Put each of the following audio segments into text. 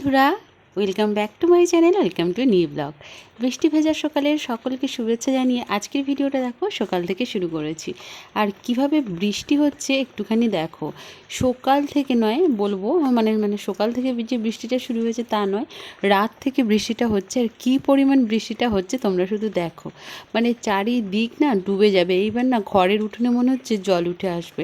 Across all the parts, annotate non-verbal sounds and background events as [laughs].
বন্ধুরা welcome back to my channel welcome to new blog বৃষ্টি ভেজা সকালের সকলকে শুভেচ্ছা জানিয়ে আজকের ভিডিওটা দেখো, সকাল থেকে শুরু করেছি। আর কীভাবে বৃষ্টি হচ্ছে একটুখানি দেখো। সকাল থেকে নয়, বলব মানে মানে সকাল থেকে যে বৃষ্টিটা শুরু হয়েছে তা নয়, রাত থেকে বৃষ্টিটা হচ্ছে আর কী পরিমাণ বৃষ্টিটা হচ্ছে তোমরা শুধু দেখো। মানে চারিদিক না ডুবে যাবে, এইবার না ঘরের উঠোনে মনে হচ্ছে জল উঠে আসবে।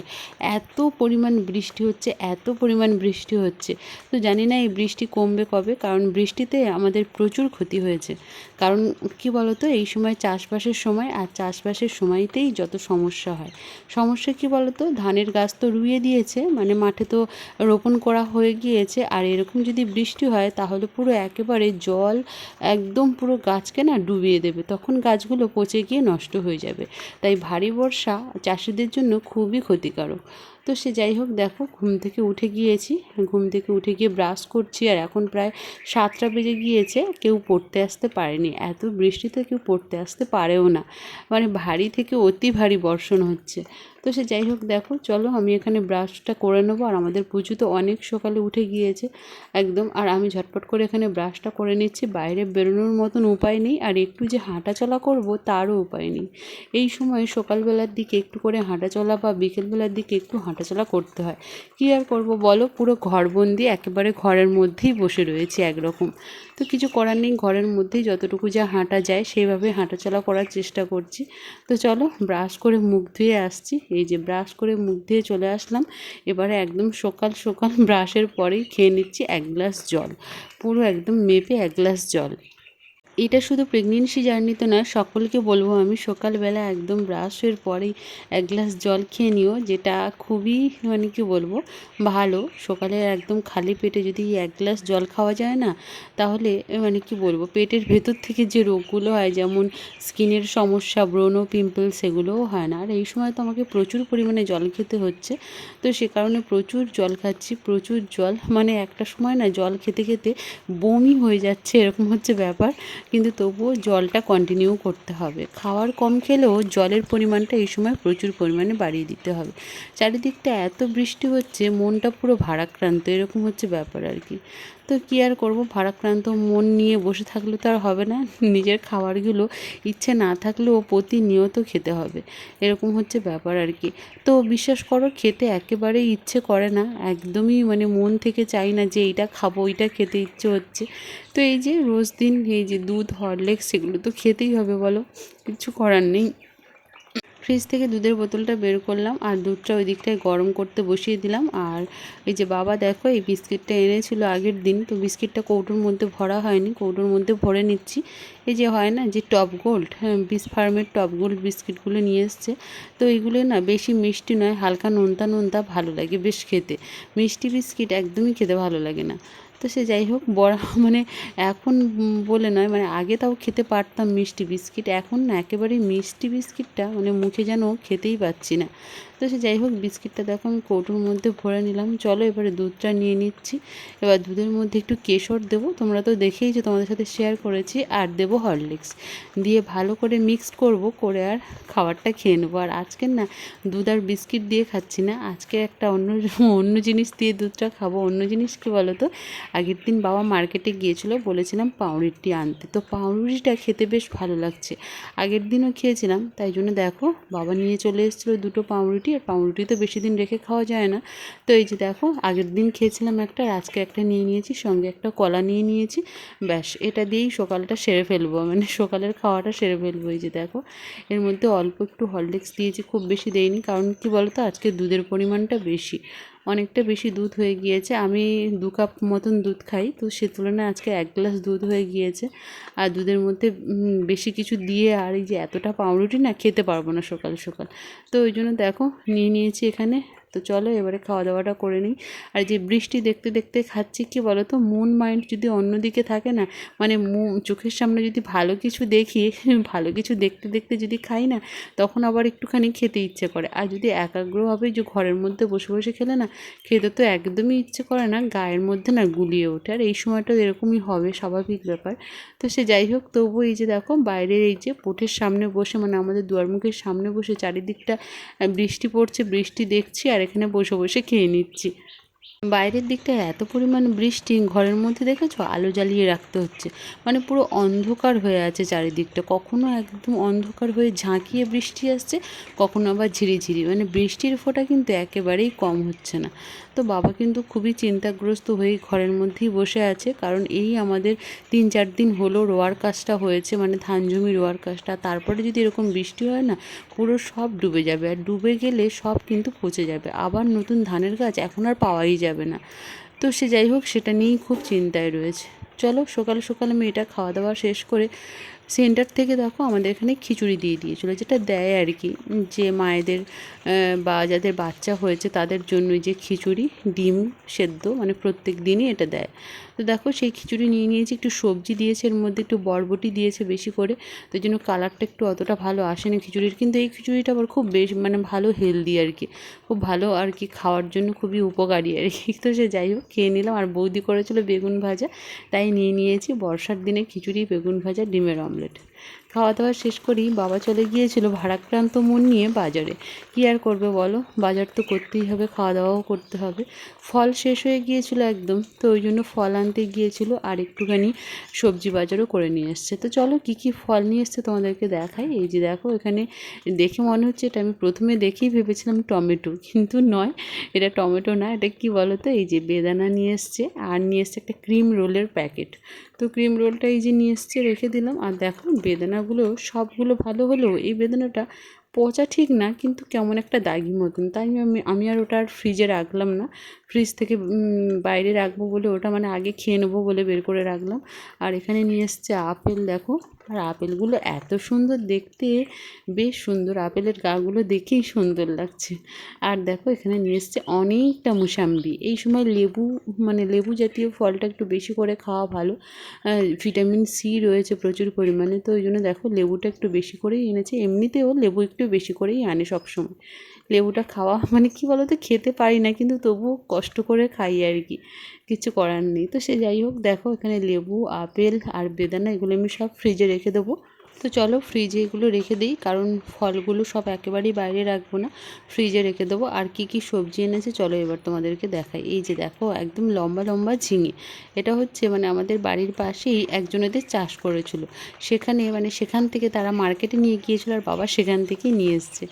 এত পরিমাণ বৃষ্টি হচ্ছে, এত পরিমাণ বৃষ্টি হচ্ছে। তো জানি না এই বৃষ্টি কমবে কবে, কারণ বৃষ্টিতে আমাদের প্রচুর ক্ষতি হয়েছে। কারণ কি বলতো, এই সময় চাষবাসের সময় আর চাষবাসের সময়তেই যত সমস্যা হয়। সমস্যা কি বলতো, ধানের গাছ তো রুইয়ে দিয়েছে মানে মাঠে তো রোপণ করা হয়ে গিয়েছে। আর এরকম যদি বৃষ্টি হয়, তাহলে পুরো একেবারে জল একদম পুরো গাছকে না ডুবিয়ে দেবে। তখন গাছগুলো পচে গিয়ে নষ্ট হয়ে যাবে। তাই ভারী বর্ষা চাষিদের জন্য খুবই ক্ষতিকারক। তো সে যাই হোক, দেখো, ঘুম থেকে উঠে গিয়েছি। ঘুম থেকে উঠে গিয়ে ব্রাশ করছি আর এখন প্রায় সাতটা বেজে গিয়েছে। কেউ পড়তে আসতে পারেনি। এত বৃষ্টিতে কেউ পড়তে আসতে পারেও না। মানে ভারী থেকে অতি ভারী বর্ষণ হচ্ছে। তো সে যাই হোক, দেখো, চলো আমি এখানে ব্রাশটা করে নেব। আর আমাদের পুজো তো অনেক সকালে উঠে গিয়েছে। একদম, আর আমি ঝটপট করে এখানে ব্রাশটা করে নিচ্ছি। বাইরে বেরোনোর মতন উপায় নেই। আর একটু যে হাঁটা চলা করব, তারও উপায় নেই। এই সময় সকালবেলার দিকে একটু করে হাঁটা চলা বা বিকেলবেলার দিকে একটু হাঁটাচলা করতে হয়। কী আর করব বলো? পুরো ঘরবন্দি একেবারে ঘরের মধ্যেই বসে রয়েছি একরকম। তো কিছু করার নেই, ঘরের মধ্যেই যতটুকু যা হাঁটা যায় সেইভাবে হাঁটাচলা করার চেষ্টা করছি। তো চলো ব্রাশ করে মুখ ধুয়ে আসছি। এই যে ব্রাশ করে মুখ ধুয়ে চলে আসলাম। এবারে একদম সকাল সকাল ব্রাশের পরেই খেয়ে নিচ্ছি এক গ্লাস জল। পুরো একদম মেপে এক গ্লাস জল। এটা শুধু প্রেগনেন্সি জার্নিতে নয়, সকলকে বলব আমি সকালবেলা একদম ব্রাশের পরেই এক গ্লাস জল খেয়ে নিও, যেটা খুবই মানে কি বলব, ভালো। সকালে একদম খালি পেটে যদি এক গ্লাস জল খাওয়া যায় না, তাহলে মানে কি বলব, পেটের ভেতর থেকে যে রোগগুলো হয়, যেমন স্কিনের সমস্যা, ব্রণ পিম্পল সেগুলোও হয় না। আর এই সময় তো আমাকে প্রচুর পরিমাণে জল খেতে হচ্ছে। তো সে কারণে প্রচুর জল খাচ্ছি, প্রচুর জল মানে একটা সময় না জল খেতে খেতে বমি হয়ে যাচ্ছে, এরকম হচ্ছে ব্যাপার। কিন্তু তবুও জলটা কন্টিনিউ করতে হবে। খাওয়ার কম খেলেও জলের পরিমাণটা এই সময় প্রচুর পরিমাণে বাড়িয়ে দিতে হবে। চারিদিকটা এত বৃষ্টি হচ্ছে, মনটা পুরো ভারাক্রান্ত, এরকম হচ্ছে ব্যাপার আর কি। তো কী আর করব? ভারাক্রান্ত মন নিয়ে বসে থাকলে তো আর হবে না। নিজের খাবারগুলো ইচ্ছে না থাকলেও প্রতিনিয়ত খেতে হবে। এরকম হচ্ছে ব্যাপার আর কি। তো বিশ্বাস করো, খেতে একেবারেই ইচ্ছে করে না। একদমই মানে মন থেকে চাই না যে এইটা খাব ওইটা খেতে ইচ্ছে হচ্ছে। তো এই যে রোজ দিন এই যে দুধ, হরলেক্স সেগুলো তো খেতেই হবে বলো। কিছু করার নেই। ফ্রিজ থেকে দুধের বোতলটা বের করলাম আর দুধটা ওই দিকটায় গরম করতে বসিয়ে দিলাম। আর এই যে বাবা দেখো, এই বিস্কিটটা এনেছিল আগের দিন, তো বিস্কিটটা কৌটোর মধ্যে ভরা হয়নি, কৌটোর মধ্যে ভরে নিচ্ছি। এই যে হয় না, যে টপ গোল্ড হ্যাঁ বিস ফার্মের টপ গোল্ড বিস্কিটগুলো নিয়ে এসছে। তো এইগুলো না বেশি মিষ্টি নয়, হালকা নোনতা নোনতা ভালো লাগে বেশ খেতে। মিষ্টি বিস্কিট একদমই খেতে ভালো লাগে না। তো সে যাই হোক, বড়া [laughs] মানে এখন বলে নয় মানে আগে তাও খেতে পারতাম মিষ্টি বিস্কিট, এখন না একেবারেই মিষ্টি বিস্কিটটা মানে মুখে যেন খেতেই পাচ্ছি না। তো সে যাই হোক, বিস্কিটটা দেখো আমি কৌটোর মধ্যে ভরে নিলাম। চলো এবারে দুধটা নিয়ে নিচ্ছি। এবার দুধের মধ্যে একটু কেশর দেবো। তোমরা তো দেখেই যে তোমাদের সাথে শেয়ার করেছি, আর দেবো হরলিক্স দিয়ে ভালো করে মিক্সড করব, করে আর খাবারটা খেয়ে নেব। আর আজকের না, দুধ আর বিস্কিট দিয়ে খাচ্ছি না। আজকে একটা অন্য অন্য জিনিস দিয়ে দুধটা খাব। অন্য জিনিস কী বলো তো আগের দিন বাবা মার্কেটে গিয়েছিল, বলেছিলাম পাউরুটি আনতে। তো পাউরুটিটা খেতে বেশ ভালো লাগছে। আগের দিনও খেয়েছিলাম, তাই জন্য দেখো, বাবা নিয়ে চলে এসেছিল দুটো পাউরুটি আর পাউরুটি তো বেশি দিন রেখে খাওয়া যায় না। তো এই যে দেখো, আগের দিন খেয়েছিলাম একটা আজকে একটা নিয়ে নিয়েছি, সঙ্গে একটা কলা নিয়ে নিয়েছি। ব্যাস, এটা দিয়েই সকালটা সেরে ফেলব মানে সকালের খাওয়াটা সেরে ফেলব। এই যে দেখো, এর মধ্যে অল্প একটু হরলিক্স দিয়েছি, খুব বেশি দেয়নি কারণ কি বলতো, আজকে দুধের পরিমাণটা বেশি। অনেকটা বেশি দুধ হয়ে গিয়েছে। আমি দু কাপ মতন দুধ খাই। তো সে তুলনায় আজকে এক গ্লাস দুধ হয়ে গিয়েছে। আর দুধের মধ্যে বেশি কিছু দিয়ে আর এই যে এতটা পাউরুটি না, খেতে পারব না সকাল সকাল। তো ওই জন্য দেখো, নিয়ে নিয়েছি এখানে তো চলো এবারে খাওয়া দাওয়াটা করে নিই। আর যে বৃষ্টি দেখতে দেখতে খাচ্ছি, কি বলো তো মন মাইন্ড যদি অন্যদিকে থাকে না মানে চোখের সামনে যদি ভালো কিছু দেখি, [laughs] ভালো কিছু দেখতে দেখতে যদি খাই না, তখন আবার একটুখানি খেতে ইচ্ছে করে। আর যদি একাগ্রভাবে যে ঘরের মধ্যে বসে বসে খেলে না, খেতে তো একদমই ইচ্ছে করে না, গায়ের মধ্যে না গুলিয়ে ওঠে। আর এই সময়টা এরকমই হবে, স্বাভাবিক ব্যাপার। তো সে যাই হোক তবু এই যে দেখো, বাইরের এই যে পোটের সামনে বসে মানে আমাদের দুয়ারমুখের সামনে বসে চারিদিকটা বৃষ্টি পড়ছে, বৃষ্টি দেখছি, আর এখানে বসে বসে খেয়ে নিচ্ছি। বাইরের দিকটা এত পরিমাণ বৃষ্টি, ঘরের মধ্যে দেখেছ? আলো জ্বালিয়ে রাখতে হচ্ছে। মানে পুরো অন্ধকার হয়ে আছে চারিদিকটা। কখনো একদম অন্ধকার হয়ে ঝাঁকিয়ে বৃষ্টি আসছে, কখনো আবার ঝিরিঝিরি। মানে বৃষ্টির ফোঁটা কিন্তু একেবারেই কম হচ্ছে না। তো বাবা কিন্তু খুবই চিন্তাগ্রস্ত হয়ে ঘরের মধ্যেই বসে আছে। কারণ এই আমাদের তিন চার দিন হলো রোয়ার কাজটা হয়েছে মানে ধান জমি রোয়ার কাজটা। তারপরে যদি এরকম বৃষ্টি হয় না, পুরো সব ডুবে যাবে। আর ডুবে গেলে সব কিন্তু পচে যাবে। আবার নতুন ধানের গাছ এখন আর পাওয়াই যাবে না। তো সে যাই হোক, সেটা নিয়েই খুব চিন্তায় রয়েছে। চলো সকাল সকাল মেয়েটা খাওয়া দাওয়া শেষ করে সেন্টার থেকে দেখো আমাদের এখানে খিচুড়ি দিয়ে দিয়েছিলো, যেটা দেয় আর কি। যে মায়েদের বা যাদের বাচ্চা হয়েছে তাদের জন্য যে খিচুড়ি, ডিম সেদ্ধ মানে প্রত্যেক দিনই এটা দেয়। তো দেখো সেই খিচুড়ি নিয়ে নিয়েছি, একটু সবজি দিয়েছে, এর মধ্যে একটু বরবটি দিয়েছে বেশি করে। তো জন্য কালারটা একটু অতটা ভালো আসেনি খিচুড়ির, কিন্তু এই খিচুড়িটা আবার খুব বেশ মানে ভালো হেলদি আর কি। খুব ভালো আর কি, খাওয়ার জন্য খুবই উপকারী আর কি। তো সে যাই হোক, খেয়ে নিলাম। আর বৌদি করেছিল বেগুন ভাজা, তাই নিয়ে নিয়েছি। বর্ষার দিনে খিচুড়ি, বেগুন ভাজা, ডিমের অমলেট খাওয়া দাওয়া শেষ করেই বাবা চলে গিয়েছিল ভারাক্রান্ত মন নিয়ে বাজারে। কী আর করবে বলো? বাজার তো করতেই হবে খাওয়া দাওয়াও করতে হবে। ফল শেষ হয়ে গিয়েছিল একদম, তো ওই জন্য ফল আনতে গিয়েছিল আর একটুখানি সবজি বাজারও করে নিয়ে এসছে। তো চলো কী কী ফল নিয়ে এসছে তোমাদেরকে দেখাই। এই যে দেখো, এখানে দেখে মনে হচ্ছে এটা আমি প্রথমে দেখেই ভেবেছিলাম টমেটো, কিন্তু নয়, এটা টমেটো না, এটা কি বলো তো এই যে বেদানা নিয়ে এসছে আর নিয়ে এসছে একটা ক্রিম রোলের প্যাকেট। তো ক্রিম রোলটা এই যে নিয়ে এসছে, রেখে দিলাম। আর দেখো বেদানাগুলো সবগুলো ভালো হলেও এই বেদানাটা পচা ঠিক না, কিন্তু কেমন একটা দাগি মতন। তাই আমি আমি আর ওটা আর ফ্রিজে রাখলাম না। ফ্রিজ থেকে বাইরে রাখব বলে ওটা মানে আগে খেয়ে নেব বলে বের করে রাখলাম। আর এখানে নিয়ে এসছে আপেল, দেখো। আর আপেলগুলো এত সুন্দর দেখতে, বেশ সুন্দর। আপেলের গাগুলো দেখেই সুন্দর লাগছে। আর দেখো, এখানে নিয়ে এসছে অনেকটা মুসাম্বি। এই সময় লেবু মানে লেবু জাতীয় ফলটা একটু বেশি করে খাওয়া ভালো। ভিটামিন সি রয়েছে প্রচুর পরিমাণে। তো ওই জন্য দেখো, লেবুটা একটু বেশি করেই এনেছে। এমনিতেও লেবু একটু বেশি করেই আনে সবসময়। লেবুটা খাওয়া [laughs] মানে কি বলো তো খেতে পারি না, কিন্তু তবুও কষ্ট করে খাই আর কি। কিছু করার নেই। তো সে যাই হোক, দেখো এখানে লেবু, আপেল আর বেদানা এগুলো আমি সব ফ্রিজে রেখে দেবো। তো চলো ফ্রিজে এগুলো রেখে দিই, কারণ ফলগুলো সব একেবারেই বাইরে রাখব না। ফ্রিজে রেখে দেবো। আর কি কি সবজি এনেছে চলো এবার তোমাদেরকে দেখাই। এই যে দেখো, একদম লম্বা লম্বা ঝিঙে। এটা হচ্ছে মানে আমাদের বাড়ির পাশেই একজনেদের চাষ করেছিল। সেখানে মানে সেখান থেকে তারা মার্কেটে নিয়ে গিয়েছিল আর বাবা সেখান থেকেই নিয়ে এসছে।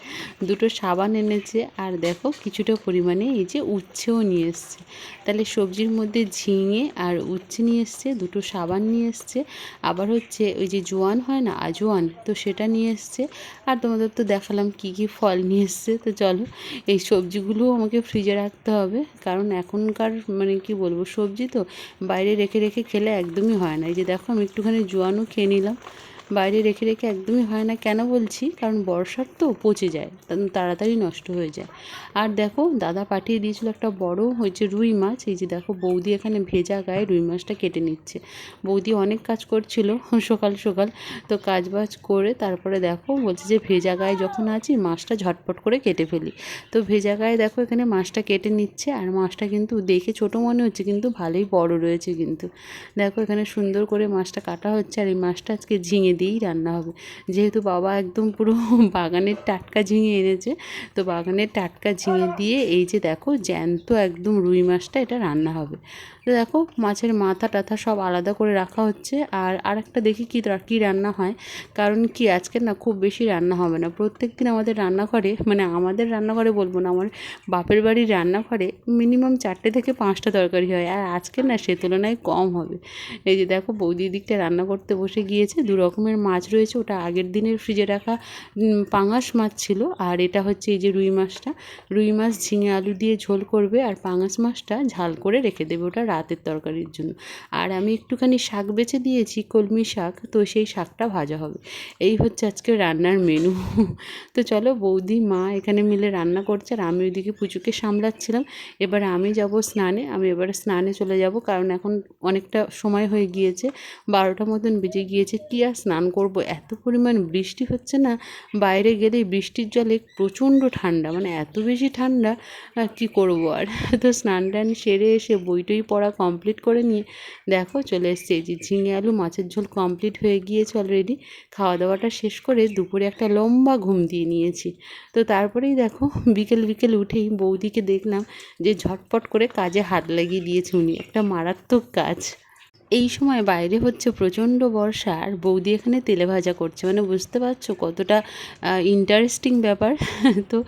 দুটো সাবান এনেছে। আর দেখো, কিছুটা পরিমাণে এই যে উচ্ছেও নিয়ে এসছে। তাহলে সবজির মধ্যে ঝিঙে আর উচ্ছে নিয়ে এসছে, দুটো সাবান নিয়ে এসছে, আবার হচ্ছে ওই যে জোয়ান হয় না, আজোয়ান, তো সেটা নিয়ে এসছে। আর তোমাদের তো দেখালাম কি কি ফল নিয়ে এসছে, তো চলো এই সবজিগুলোও আমাকে ফ্রিজে রাখতে হবে। কারণ এখনকার মানে কি বলব, সবজি তো বাইরে রেখে রেখে খেলে একদমই হয় না। এই যে দেখো আমি একটুখানি জোয়ানও খেয়ে নিলাম। বাইরে রেখে রেখে একদমই হয় না। কেন বলছি? কারণ বর্ষার তো পচে যায় তা- তাড়াতাড়ি নষ্ট হয়ে যায়। আর দেখো, দাদা পাঠিয়ে দিয়েছিল একটা বড় হয়েছে রুই মাছ। এই যে দেখো, বৌদি এখানে ভেজা গায়ে রুই মাছটা কেটে নিচ্ছে। বৌদি অনেক কাজ করছিল [laughs] সকাল সকাল, তো কাজ বাজ করে তারপরে দেখো, বলছে যে ভেজা গায়ে যখন আছি, মাছটা ঝটপট করে কেটে ফেলি। তো ভেজা গায়ে দেখো, এখানে মাছটা কেটে নিচ্ছে, আর মাছটা কিন্তু দেখে ছোট মনে হচ্ছে, কিন্তু ভালোই বড় রয়েছে কিন্তু। দেখো, এখানে সুন্দর করে মাছটা কাটা হচ্ছে, আর এই মাছটা আজকে ঝিঙে দিয়েই রান্না হবে। যেহেতু বাবা একদম পুরো [laughs] বাগানের টাটকা ঝিঙে এনেছে, তো বাগানের টাটকা ঝিঙে দিয়ে এই যে দেখো জ্যান্ত একদম রুই মাছটা, এটা রান্না হবে। তো দেখো, মাছের মাথা টাথা সব আলাদা করে রাখা হচ্ছে। আর আরেকটা দেখি কী কী রান্না হয়। কারণ কি, আজকে না খুব বেশি রান্না হবে না। প্রত্যেক দিন আমাদের রান্নাঘরে মানে আমাদের রান্নাঘরে বলব না, আমার বাপের বাড়ির রান্নাঘরে মিনিমাম চারটে থেকে পাঁচটা তরকারি হয়। আর আজকে না সে তুলনায় কম হবে। এই যে দেখো বৌদির দিকটা রান্না করতে বসে গিয়েছে। দু রকমের মাছ রয়েছে। ওটা আগের দিনের ফ্রিজে রাখা পাঙাশ মাছ ছিল। আর এটা হচ্ছে এই যে রুই মাছটা। রুই মাছ ঝিঙে আলু দিয়ে ঝোল করবে। আর পাঙাশ মাছটা ঝাল করে রেখে দেবে। ওটা রাতের তরকারির জন্য। আর আমি একটুখানি শাক বেছে দিয়েছি, কলমি শাক, তো সেই শাকটা ভাজা হবে। এই হচ্ছে আজকে রান্নার মেনু তো চলো বৌদি, মা এখানে মিলে রান্না করছে আর আমি ওইদিকে পুচুকে সামলাচ্ছিলাম। এবার আমি যাব স্নানে, আমি এবারে স্নানে চলে যাব কারণ এখন অনেকটা সময় হয়ে গিয়েছে। বারোটা মতন বেজে গিয়েছে, কি আর স্নান করব? এত পরিমাণ বৃষ্টি হচ্ছে না? বাইরে গেলেই বৃষ্টির জলে প্রচণ্ড ঠান্ডা মানে এত বেশি ঠান্ডা কি করব আর? তো স্নান টান সেরে এসে বই টই পড়া কমপ্লিট করে নিয়ে দেখো চলে এসছে। যে ঝিঙে আলু, মাছের ঝোল কমপ্লিট হয়ে গিয়েছে অলরেডি খাওয়া দাওয়াটা শেষ করে দুপুরে একটা লম্বা ঘুম দিয়ে নিয়েছি। তো তারপরেই দেখো বিকেল বিকেল উঠেই বৌদিকে দেখলাম যে ঝটপট করে কাজে হাত লাগিয়ে দিয়েছে উনি। একটা মারাত্মক কাজ। এই সময় বাইরে হচ্ছে প্রচণ্ড বর্ষা, আর বৌদি এখানে তেলে ভাজা করছে। মানে বুঝতে পারছ কতটা ইন্টারেস্টিং ব্যাপার। [laughs] তো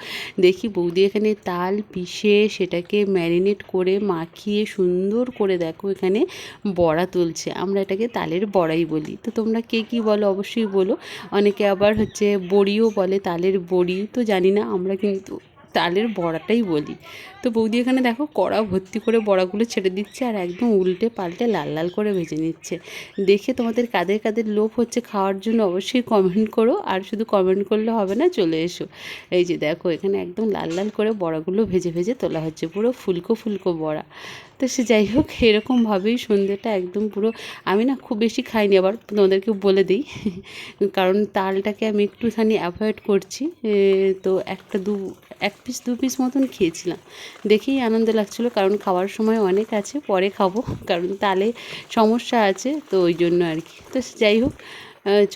দেখি বৌদি এখানে তাল পিষে সেটাকে ম্যারিনেট করে মাখিয়ে সুন্দর করে দেখো এখানে বড়া তুলছে। আমরা এটাকে তালের বড়াই বলি। তো তোমরা কে কী বলো অবশ্যই বলো। অনেকে আবার হচ্ছে বড়িও বলে তালের বড়ি। তো জানি না, আমরা কিন্তু তালের বড়াটাই বলি। তো বৌদি এখানে দেখো কড়া ভর্তি করে বড়াগুলো ছেড়ে দিচ্ছে আর একদম উল্টে পাল্টে লাল লাল করে ভেজে নিচ্ছে। দেখে তোমাদের কাদের কাদের লোভ হচ্ছে খাওয়ার জন্য অবশ্যই কমেন্ট করো, আর শুধু কমেন্ট করলে হবে না, চলে এসো। এই যে দেখো এখানে একদম লাল লাল করে বড়াগুলো ভেজে ভেজে তোলা হচ্ছে, পুরো ফুলকো ফুলকো বড়া। তো সে যাই হোক এরকমভাবেই সন্ধ্যেটা একদম পুরো, আমি না খুব বেশি খাইনি, আবার তোমাদেরকে বলে দিই। কারণ তালটাকে আমি একটুখানি অ্যাভয়েড করছি তো একটা দু, এক পিস দু পিস মতন খেয়েছিলাম। দেখেই আনন্দ লাগছিল, কারণ খাওয়ার সময় অনেক আছে, পরে খাব, কারণ তালে সমস্যা আছে, তো ওই জন্য আর কি। তো যাই হোক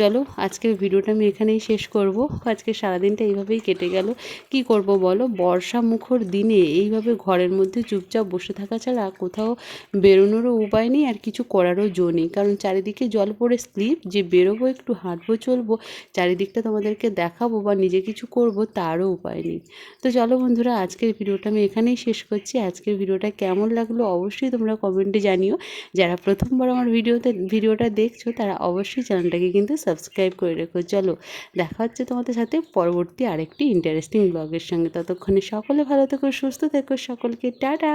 চলো, আজকের ভিডিওটা আমি এখানেই শেষ করব। আজকে সারাদিনটা এইভাবেই কেটে গেল। কি করব বলো? বর্ষা মুখর দিনে এইভাবে ঘরের মধ্যে চুপচাপ বসে থাকা ছাড়া কোথাও বেরোনোরও উপায় নেই আর কিছু করারও জো নেই। কারণ চারিদিকে জল পড়ে স্লিপ, যে বেরোবো, একটু হাঁটবো, চলবো, চারিদিকটা তোমাদেরকে দেখাবো বা নিজে কিছু করব তারও উপায় নেই। তো চলো বন্ধুরা, আজকের ভিডিওটা আমি এখানেই শেষ করছি। আজকের ভিডিওটা কেমন লাগল অবশ্যই তোমরা কমেন্টে জানিও। যারা প্রথমবার আমার ভিডিওতে, ভিডিওটা দেখছ, তারা অবশ্যই চ্যানেলটাকে কিন্তু সাবস্ক্রাইব করে রেখো। চলো, দেখা হচ্ছে তোমাদের সাথে পরবর্তী আরেকটি ইন্টারেস্টিং ব্লগের সঙ্গে। ততক্ষণে সকলে ভালো থেকো, সুস্থ থেকো, সকলকে টাটা!